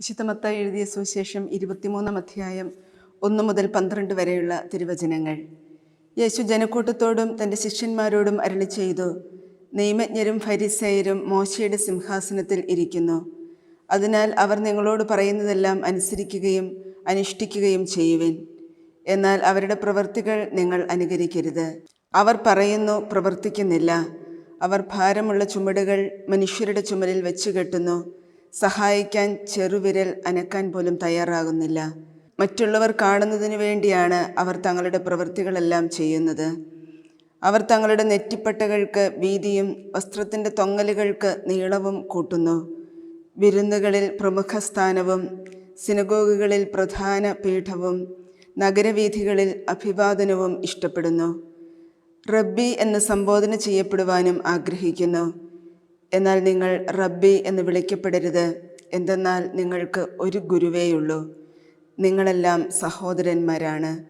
വിശുദ്ധമത്തായി എഴുതിയ സുവിശേഷം ഇരുപത്തിമൂന്നാം അധ്യായം ഒന്ന് മുതൽ പന്ത്രണ്ട് വരെയുള്ള തിരുവചനങ്ങൾ. യേശു ജനക്കൂട്ടത്തോടും തന്റെ ശിഷ്യന്മാരോടും അരളി ചെയ്തു നിയമജ്ഞരും ഫരിസേയരും മോശയുടെ സിംഹാസനത്തിൽ ഇരിക്കുന്നു. അതിനാൽ അവർ നിങ്ങളോട് പറയുന്നതെല്ലാം അനുസരിക്കുകയും അനുഷ്ഠിക്കുകയും ചെയ്യുവിൻ. എന്നാൽ അവരുടെ പ്രവൃത്തികൾ നിങ്ങൾ അനുകരിക്കരുത്. അവർ പറയുന്നു പ്രവർത്തിക്കുന്നില്ല. അവർ ഭാരമുള്ള ചുമടുകൾ മനുഷ്യരുടെ ചുമലിൽ വെച്ച് കെട്ടുന്നു സഹായിക്കാൻ ചെറുവിരൽ അനക്കാൻ പോലും തയ്യാറാകുന്നില്ല. മറ്റുള്ളവർ കാണുന്നതിന് വേണ്ടിയാണ് അവർ തങ്ങളുടെ പ്രവൃത്തികളെല്ലാം ചെയ്യുന്നത്. അവർ തങ്ങളുടെ നെറ്റിപ്പട്ടകൾക്ക് വീതിയും വസ്ത്രത്തിന്റെ തൊങ്ങലുകൾക്ക് നീളവും കൂട്ടുന്നു. വിരുന്നുകളിൽ പ്രമുഖ സ്ഥാനവും സിനഗോഗുകളിൽ പ്രധാന പീഠവും നഗരവീഥികളിൽ അഭിവാദനവും ഇഷ്ടപ്പെടുന്നു. റബ്ബി എന്ന് സംബോധന ചെയ്യപ്പെടുവാനും ആഗ്രഹിക്കുന്നു. എന്നാൽ നിങ്ങൾ റബ്ബി എന്ന് വിളിക്കപ്പെടരുത്. എന്തെന്നാൽ നിങ്ങൾക്ക് ഒരു ഗുരുവേയുള്ളൂ. നിങ്ങളെല്ലാം സഹോദരന്മാരാണ്.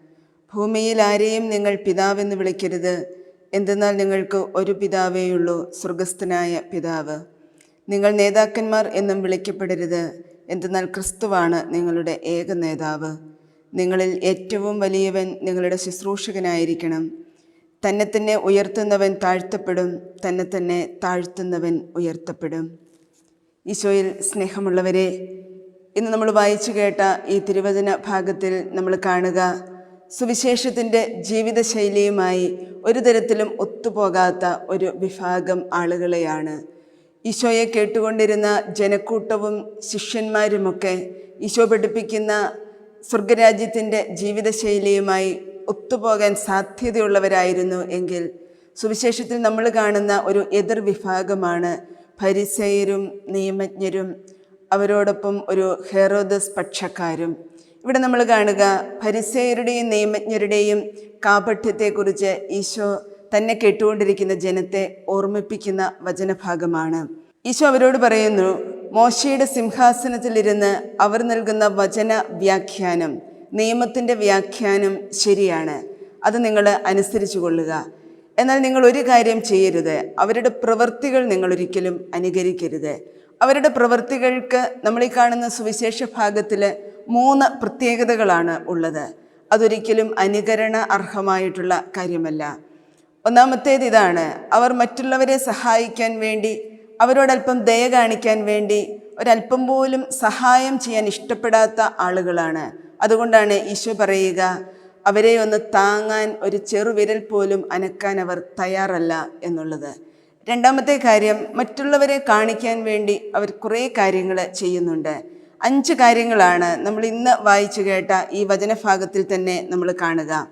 ഭൂമിയിൽ ആരെയും നിങ്ങൾ പിതാവെന്ന് വിളിക്കരുത്. എന്തെന്നാൽ നിങ്ങൾക്ക് ഒരു പിതാവേയുള്ളൂ സ്വർഗസ്ഥനായ പിതാവ്. നിങ്ങൾ നേതാക്കന്മാർ എന്നും വിളിക്കപ്പെടരുത്. എന്തെന്നാൽ ക്രിസ്തുവാണ് നിങ്ങളുടെ ഏക നേതാവ്. നിങ്ങളിൽ ഏറ്റവും വലിയവൻ നിങ്ങളുടെ ശുശ്രൂഷകനായിരിക്കണം. തന്നെ തന്നെ ഉയർത്തുന്നവൻ താഴ്ത്തപ്പെടും തന്നെ തന്നെ താഴ്ത്തുന്നവൻ ഉയർത്തപ്പെടും. ഈശോയിൽ സ്നേഹമുള്ളവരെ ഇന്ന് നമ്മൾ വായിച്ചു കേട്ട ഈ തിരുവചന ഭാഗത്തിൽ നമ്മൾ കാണുക സുവിശേഷത്തിന്റെ ജീവിതശൈലിയുമായി ഒരു തരത്തിലും ഒത്തുപോകാത്ത ഒരു വിഭാഗം ആളുകളെയാണ്. ഈശോയെ കേട്ടുകൊണ്ടിരുന്ന ജനക്കൂട്ടവും ശിഷ്യന്മാരുമൊക്കെ ഈശോ പഠിപ്പിക്കുന്ന സ്വർഗരാജ്യത്തിന്റെ ജീവിതശൈലിയുമായി ഒത്തുപോകാൻ സാധ്യതയുള്ളവരായിരുന്നു എങ്കിൽ സുവിശേഷത്തിൽ നമ്മൾ കാണുന്ന ഒരു എതിർ വിഭാഗമാണ് പരിസയരും നിയമജ്ഞരും അവരോടൊപ്പം ഒരു ഹെറോദസ് പക്ഷക്കാരും. ഇവിടെ നമ്മൾ കാണുക പരിസയരുടെയും നിയമജ്ഞരുടെയും കാപഠ്യത്തെക്കുറിച്ച് ഈശോ തന്നെ കേട്ടുകൊണ്ടിരിക്കുന്ന ജനത്തെ ഓർമ്മിപ്പിക്കുന്ന വചനഭാഗമാണ്. ഈശോ അവരോട് പറയുന്നു മോശയുടെ സിംഹാസനത്തിലിരുന്ന് അവർ നൽകുന്ന വചന വ്യാഖ്യാനം നിയമത്തിന്റെ വ്യാഖ്യാനം ശരിയാണ്. അത് നിങ്ങൾ അനുസരിച്ചു കൊള്ളുക. എന്നാൽ നിങ്ങൾ ഒരു കാര്യം ചെയ്യരുത്. അവരുടെ പ്രവൃത്തികൾ നിങ്ങൾ ഒരിക്കലും അനുകരിക്കരുത്. അവരുടെ പ്രവൃത്തികൾക്ക് നമ്മൾ ഈ കാണുന്ന സുവിശേഷ ഭാഗത്തിൽ മൂന്ന് പ്രത്യേകതകളാണ് ഉള്ളത്. അതൊരിക്കലും അനുകരണ അർഹമായിട്ടുള്ള കാര്യമല്ല. ഒന്നാമത്തേത് ഇതാണ്. അവർ മറ്റുള്ളവരെ സഹായിക്കാൻ വേണ്ടി അവരോടൽപ്പം ദയ കാണിക്കാൻ വേണ്ടി ഒരല്പം പോലും സഹായം ചെയ്യാൻ ഇഷ്ടപ്പെടാത്ത ആളുകളാണ്. അതുകൊണ്ടാണ് ഈശോ പറയുക അവരെ ഒന്ന് താങ്ങാൻ ഒരു ചെറുവിരൽ പോലും അനക്കാൻ അവർ തയ്യാറല്ല എന്നുള്ളത്. രണ്ടാമത്തെ കാര്യം മറ്റുള്ളവരെ കാണിക്കാൻ വേണ്ടി അവർ കുറേ കാര്യങ്ങൾ ചെയ്യുന്നുണ്ട്. അഞ്ച് കാര്യങ്ങളാണ് നമ്മൾ ഇന്ന് വായിച്ചു കേട്ട ഈ വചനഭാഗത്തിൽ തന്നെ നമ്മൾ കാണുക.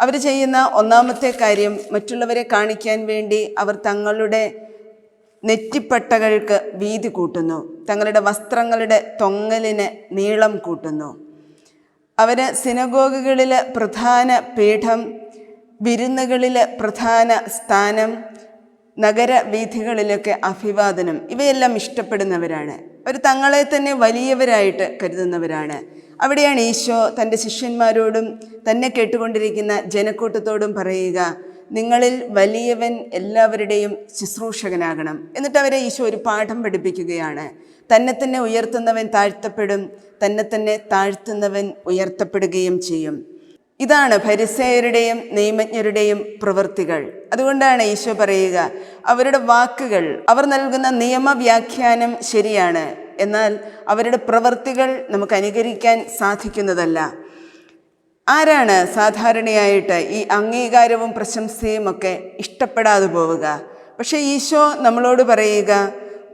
അവർ ചെയ്യുന്ന ഒന്നാമത്തെ കാര്യം മറ്റുള്ളവരെ കാണിക്കാൻ വേണ്ടി അവർ തങ്ങളുടെ നെറ്റിപ്പട്ടകൾക്ക് വീതി കൂട്ടുന്നു. തങ്ങളുടെ വസ്ത്രങ്ങളുടെ തൊങ്ങലിന് നീളം കൂട്ടുന്നു. അവർ സിനഗോഗുകളിൽ പ്രധാന പീഠം വിരുന്നുകളിൽ പ്രധാന സ്ഥാനം നഗരവീഥികളിലൊക്കെ അഭിവാദനം ഇവയെല്ലാം ഇഷ്ടപ്പെടുന്നവരാണ്. അവർ തങ്ങളെ തന്നെ വലിയവരായിട്ട് കരുതുന്നവരാണ്. അവിടെയാണ് ഈശോ തന്റെ ശിഷ്യന്മാരോടും തന്നെ കേട്ടുകൊണ്ടിരിക്കുന്ന ജനക്കൂട്ടത്തോടും പറയുക നിങ്ങളിൽ വലിയവൻ എല്ലാവരുടെയും ശുശ്രൂഷകനാകണം. എന്നിട്ട് അവരെ ഈശോ ഒരു പാഠം പഠിപ്പിക്കുകയാണ്. തന്നെ തന്നെ ഉയർത്തുന്നവൻ താഴ്ത്തപ്പെടും തന്നെ തന്നെ താഴ്ത്തുന്നവൻ ഉയർത്തപ്പെടുകയും ചെയ്യും. ഇതാണ് പരിസയരുടെയും നിയമജ്ഞരുടെയും പ്രവൃത്തികൾ. അതുകൊണ്ടാണ് ഈശോ പറയുക അവരുടെ വാക്കുകൾ അവർ നൽകുന്ന നിയമവ്യാഖ്യാനം ശരിയാണ്. എന്നാൽ അവരുടെ പ്രവൃത്തികൾ നമുക്ക് അനുകരിക്കാൻ സാധിക്കുന്നതല്ല. ആരാണ് സാധാരണയായിട്ട് ഈ അംഗീകാരവും പ്രശംസയും ഒക്കെ ഇഷ്ടപ്പെടാതെ പോവുക? പക്ഷേ ഈശോ നമ്മളോട് പറയുക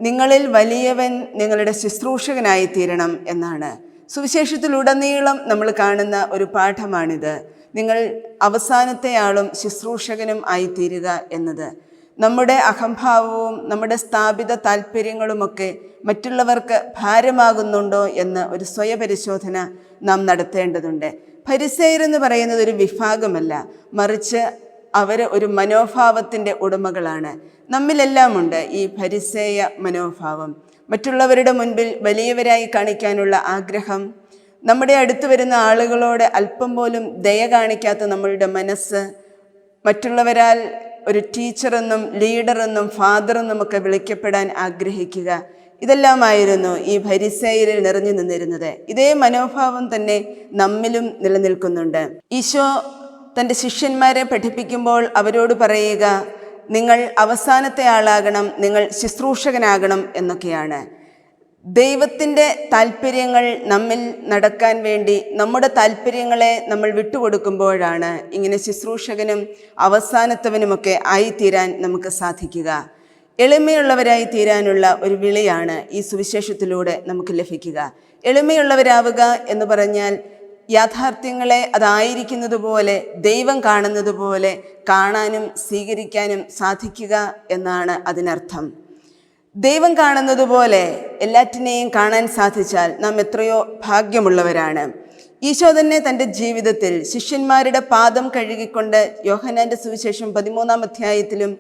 നിങ്ങളിൽ വലിയവൻ നിങ്ങളുടെ ശുശ്രൂഷകനായി തീരണം എന്നാണ്. സുവിശേഷത്തിലുടനീളം നമ്മൾ കാണുന്ന ഒരു പാഠമാണിത്. നിങ്ങൾ അവസാനത്തെ ആളും ശുശ്രൂഷകനും ആയിത്തീരുക എന്നത്. നമ്മുടെ അഹംഭാവവും നമ്മുടെ സ്ഥാപിത താല്പര്യങ്ങളുമൊക്കെ മറ്റുള്ളവർക്ക് ഭാരമാകുന്നുണ്ടോ എന്ന് ഒരു സ്വയപരിശോധന നാം നടത്തേണ്ടതുണ്ട്. പരിസയർ എന്ന് പറയുന്നത് ഒരു വിഭാഗമല്ല. മറിച്ച് അവർ ഒരു മനോഭാവത്തിന്റെ ഉടമകളാണ്. നമ്മിലെല്ലാമുണ്ട് ഈ പരിസേയ മനോഭാവം. മറ്റുള്ളവരുടെ മുൻപിൽ വലിയവരായി കാണിക്കാനുള്ള ആഗ്രഹം. നമ്മുടെ അടുത്ത് വരുന്ന ആളുകളോട് അല്പം പോലും ദയ കാണിക്കാത്ത നമ്മളുടെ മനസ്സ്. മറ്റുള്ളവരാൽ ഒരു ടീച്ചറെന്നും ലീഡറെന്നും ഫാദറെന്നും ഒക്കെ വിളിക്കപ്പെടാൻ ആഗ്രഹിക്കുക. ഇതെല്ലാമായിരുന്നു ഈ ഭരിസേയിൽ നിറഞ്ഞു നിന്നിരുന്നത്. ഇതേ മനോഭാവം തന്നെ നമ്മിലും നിലനിൽക്കുന്നുണ്ട്. ഈശോ തന്റെ ശിഷ്യന്മാരെ പഠിപ്പിക്കുമ്പോൾ അവരോട് പറയുക നിങ്ങൾ അവസാനത്തെ ആളാകണം നിങ്ങൾ ശുശ്രൂഷകനാകണം എന്നൊക്കെയാണ്. ദൈവത്തിന്റെ താല്പര്യങ്ങൾ നമ്മിൽ നടക്കാൻ വേണ്ടി നമ്മുടെ താല്പര്യങ്ങളെ നമ്മൾ വിട്ടുകൊടുക്കുമ്പോഴാണ് ഇങ്ങനെ ശുശ്രൂഷകനും അവസാനത്തവനുമൊക്കെ ആയിത്തീരാൻ നമുക്ക് സാധിക്കുക. എളിമയുള്ളവരായി തീരാനുള്ള ഒരു വിളിയാണ് ഈ സുവിശേഷത്തിലൂടെ നമുക്ക് ലഭിക്കുക. എളിമയുള്ളവരാവുക എന്ന് പറഞ്ഞാൽ യാഥാർത്ഥ്യങ്ങളെ അതായിരിക്കുന്നത് പോലെ ദൈവം കാണുന്നത് പോലെ കാണാനും സ്വീകരിക്കാനും സാധിക്കുക എന്നാണ് അതിനർത്ഥം. ദൈവം കാണുന്നത് പോലെ എല്ലാറ്റിനെയും കാണാൻ സാധിച്ചാൽ നാം എത്രയോ ഭാഗ്യമുള്ളവരാണ്. ഈശോ തന്നെ തന്റെ ജീവിതത്തിൽ ശിഷ്യന്മാരുടെ പാദം കഴുകിക്കൊണ്ട് യോഹനാന്റെ സുവിശേഷം പതിമൂന്നാം അധ്യായത്തിലും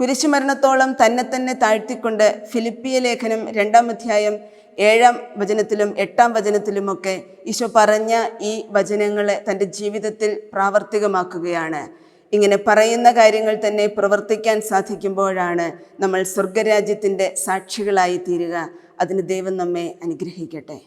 കുരിശുമരണത്തോളം തന്നെ തന്നെ താഴ്ത്തിക്കൊണ്ട് ഫിലിപ്പിയ ലേഖനം രണ്ടാം അധ്യായം ഏഴാം വചനത്തിലും എട്ടാം വചനത്തിലുമൊക്കെ ഈശോ പറഞ്ഞ ഈ വചനങ്ങളെ തന്റെ ജീവിതത്തിൽ പ്രാവർത്തികമാക്കുകയാണ്. ഇങ്ങനെ പറയുന്ന കാര്യങ്ങൾ തന്നെ പ്രവർത്തിക്കാൻ സാധിക്കുമ്പോഴാണ് നമ്മൾ സ്വർഗരാജ്യത്തിന്റെ സാക്ഷികളായി തീരുക. അതിന് ദൈവം നമ്മെ അനുഗ്രഹിക്കട്ടെ.